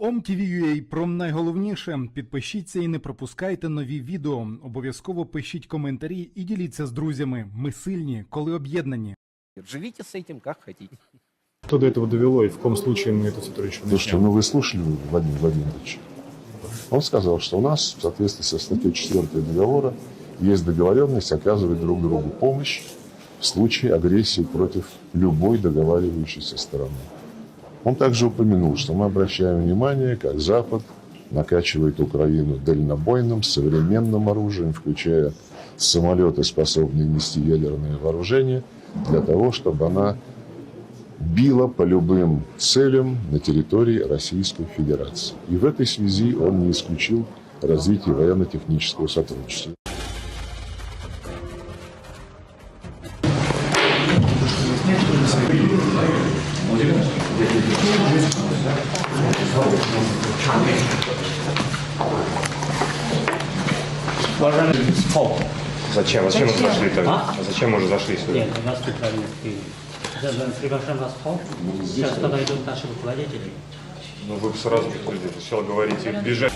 OMTV.ua про найголовніше. Підпишіться і не пропускайте нові відео. Обов'язково пишіть коментарі і діліться з друзями. Ми сильні, коли об'єднані. Живите с этим как хотите. Что до этого довело и в каком случае мы эту ситуацию Слушайте, начнем? ну вы слушали Владимира Владимировича? Он сказал, что у нас в соответствии со статьей 4 договора есть договоренность оказывать друг другу помощь в случае агрессии против любой договаривающейся стороны. Он также упомянул, что мы обращаем внимание, как Запад накачивает Украину дальнобойным современным оружием, включая самолеты, способные нести ядерное вооружение, для того, чтобы она била по любым целям на территории Российской Федерации. И в этой связи он не исключил развитие военно-технического сотрудничества. Зачем? Зачем мы зашли тогда? А зачем мы уже зашли сюда? Нет, у нас фильм. Приглашаем вас в холл. Сейчас подойдут наши руководители. Ну вы бы сразу. Сначала говорите бежать.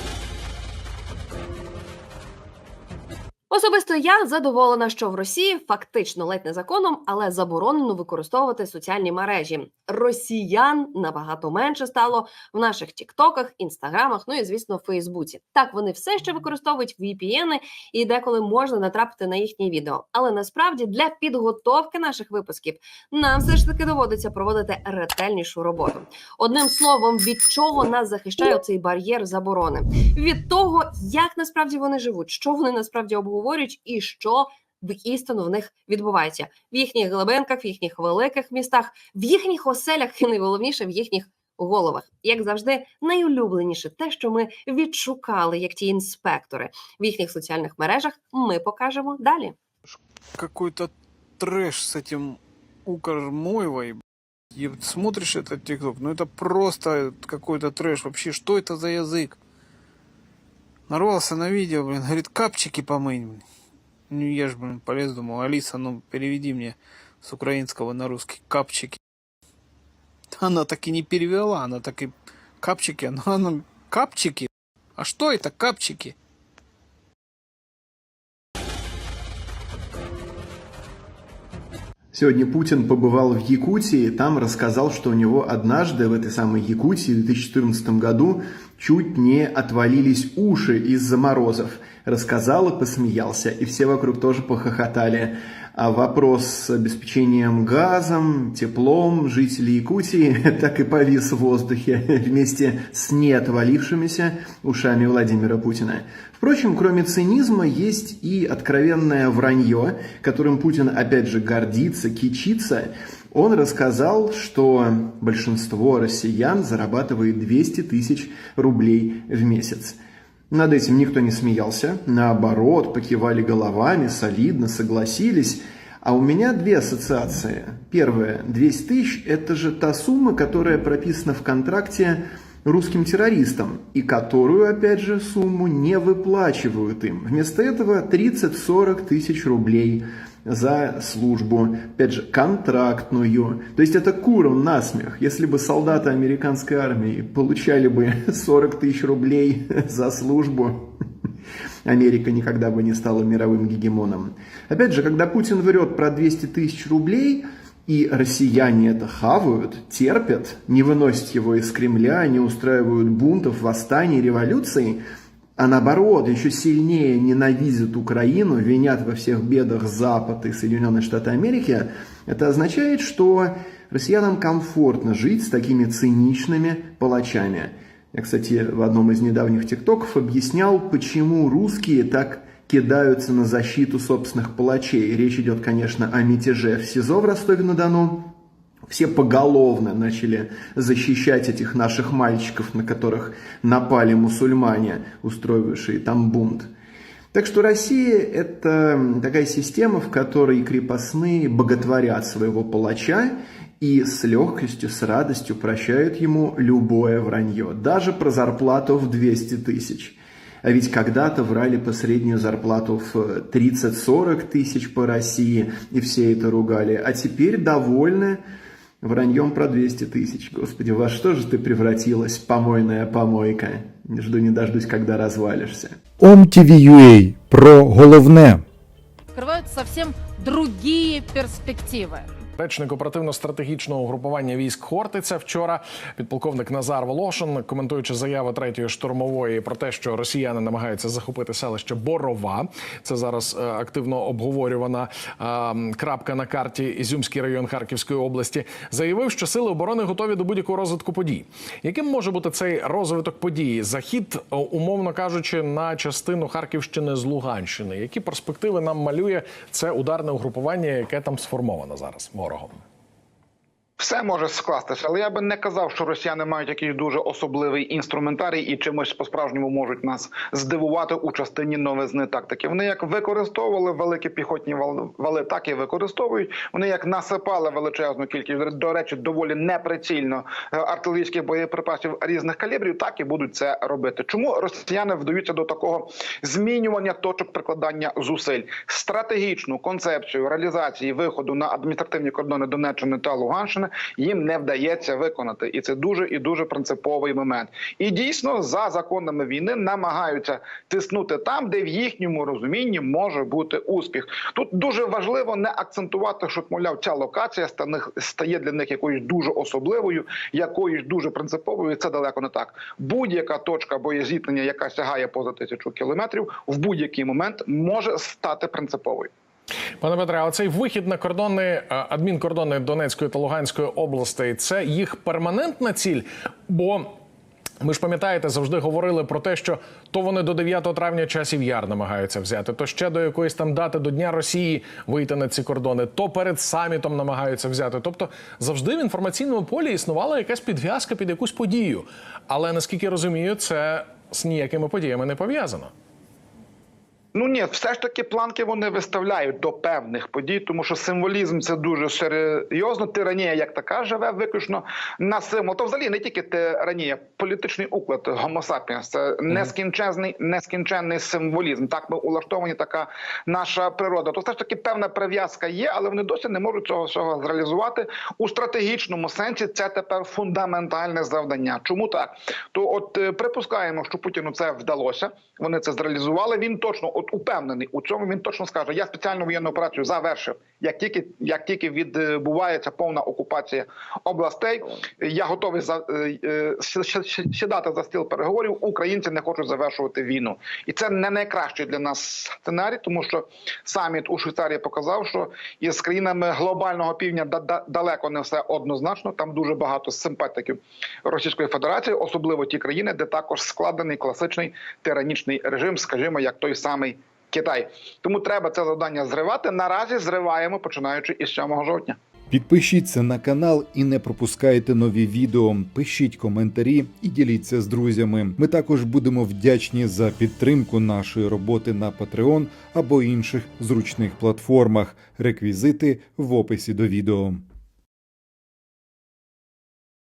Особисто я задоволена, що в Росії фактично ледь не законом, але заборонено використовувати соціальні мережі. Росіян набагато менше стало в наших тіктоках, інстаграмах, ну і звісно, Фейсбуці. Так вони все ще використовують VPN, і деколи можна натрапити на їхні відео. Але насправді для підготовки наших випусків нам все ж таки доводиться проводити ретельнішу роботу. Одним словом, від чого нас захищає цей бар'єр заборони? Від того, як насправді вони живуть, що вони насправді обговорюють, і що в істину в них відбувається в їхніх глибинках, в їхніх великих містах, в їхніх оселях, і найголовніше в їхніх головах. Як завжди, найулюбленіше те, що ми відшукали, як ті інспектори в їхніх соціальних мережах, ми покажемо далі. какой-то трэш с этим Укрмойвой. И вот смотришь этот тикток, ну это просто какой-то трэш. Вообще, что это за язык? Нарвался на видео, блин, говорит, капчики помыть. Ну я ж, блин, полез, думал, Алиса, ну переведи мне с украинского на русский капчики. Она так и не перевела, она так и капчики, она, она капчики. А что это капчики? Сегодня Путин побывал в Якутии, там рассказал, что у него однажды в этой самой Якутии в 2014 году чуть не отвалились уши из-за морозов. Рассказал и посмеялся, и все вокруг тоже похохотали. А вопрос с обеспечением газом, теплом жителей Якутии так и повис в воздухе вместе с не отвалившимися ушами Владимира Путина. Впрочем, кроме цинизма, есть и откровенное вранье, которым Путин опять же гордится, кичится. Он рассказал, что большинство россиян зарабатывает 200 тысяч рублей в месяц. Над этим никто не смеялся, наоборот, покивали головами, солидно согласились. А у меня две ассоциации. Первая, 200 тысяч – это же та сумма, которая прописана в контракте русским террористам, и которую, опять же, сумму не выплачивают им. Вместо этого 30-40 тысяч рублей за службу, опять же, контрактную. То есть это куром насмех. Если бы солдаты американской армии получали бы 40 тысяч рублей за службу, Америка никогда бы не стала мировым гегемоном. Опять же, когда Путин врет про 200 тысяч рублей, и россияне это хавают, терпят, не выносят его из Кремля, не устраивают бунтов, восстаний, революций, а наоборот, еще сильнее ненавидят Украину, винят во всех бедах Запад и Соединенные Штаты Америки, это означает, что россиянам комфортно жить с такими циничными палачами. Я, кстати, в одном из недавних тиктоков объяснял, почему русские так кидаются на защиту собственных палачей. Речь идет, конечно, о мятеже в СИЗО в Ростове-на-Дону. Все поголовно начали защищать этих наших мальчиков, на которых напали мусульмане, устроившие там бунт. Так что Россия – это такая система, в которой крепостные боготворят своего палача и с легкостью, с радостью прощают ему любое вранье, даже про зарплату в 200 тысяч. А ведь когда-то врали по среднюю зарплату в 30-40 тысяч по России, и все это ругали. А теперь довольны Враньем про 200 тысяч. Господи, во что же ты превратилась, помойная помойка? Жду не дождусь, когда развалишься. OMTV.ua про головне. открывают совсем другие перспективы. Речник оперативно-стратегічного угрупування військ Хортиця вчора підполковник Назар Волошин, коментуючи заяву третьої штурмової про те, що росіяни намагаються захопити селище Борова. Це зараз е, активно обговорювана е, крапка на карті Ізюмський район Харківської області. Заявив, що сили оборони готові до будь-якого розвитку подій. Яким може бути цей розвиток подій? Захід, е, умовно кажучи, на частину Харківщини з Луганщини. Які перспективи нам малює це ударне угрупування, яке там сформовано зараз morgon. Все може скластися, але я би не казав, що росіяни мають якийсь дуже особливий інструментарій і чимось по-справжньому можуть нас здивувати у частині новизни тактики. Вони як використовували великі піхотні вал- вали, так і використовують. Вони як насипали величезну кількість до речі, доволі неприцільно е, артилерійських боєприпасів різних калібрів, так і будуть це робити. Чому росіяни вдаються до такого змінювання точок прикладання зусиль? Стратегічну концепцію реалізації виходу на адміністративні кордони Донеччини та Луганщини їм не вдається виконати, і це дуже і дуже принциповий момент. І дійсно за законами війни намагаються тиснути там, де в їхньому розумінні може бути успіх. Тут дуже важливо не акцентувати, що мовляв, ця локація стає для них якоюсь дуже особливою, якоюсь дуже принциповою. Це далеко не так. Будь-яка точка боєзіткнення, яка сягає поза тисячу кілометрів, в будь-який момент може стати принциповою. Пане Петре, а цей вихід на кордони е, адмінкордони Донецької та Луганської областей це їх перманентна ціль? Бо ми ж пам'ятаєте, завжди говорили про те, що то вони до 9 травня часів яр намагаються взяти, то ще до якоїсь там дати до Дня Росії вийти на ці кордони, то перед самітом намагаються взяти. Тобто завжди в інформаційному полі існувала якась підв'язка під якусь подію. Але наскільки розумію, це з ніякими подіями не пов'язано. Ну ні, все ж таки планки вони виставляють до певних подій, тому що символізм це дуже серйозно. Тиранія, як така, живе виключно на символ. То взагалі не тільки тиранія, політичний уклад sapiens – це нескінчезний, нескінченний символізм. Так ми улаштовані, така наша природа. То все ж таки певна прив'язка є, але вони досі не можуть цього всього зреалізувати у стратегічному сенсі. Це тепер фундаментальне завдання. Чому так? То от е, припускаємо, що Путіну це вдалося. Вони це зреалізували. Він точно от упевнений у цьому. Він точно скаже: я спеціальну воєнну операцію завершив. Як тільки як тільки відбувається повна окупація областей, я готовий за е, е, сідати за стіл переговорів. Українці не хочуть завершувати війну, і це не найкращий для нас сценарій, тому що саміт у Швейцарії показав, що із країнами глобального півдня да- да- далеко не все однозначно. Там дуже багато симпатиків Російської Федерації, особливо ті країни, де також складений класичний тиранічний режим, скажімо, як той самий Китай. Тому треба це завдання зривати. Наразі зриваємо, починаючи із 7 жовтня. Підпишіться на канал і не пропускайте нові відео. Пишіть коментарі і діліться з друзями. Ми також будемо вдячні за підтримку нашої роботи на Patreon або інших зручних платформах. Реквізити в описі до відео.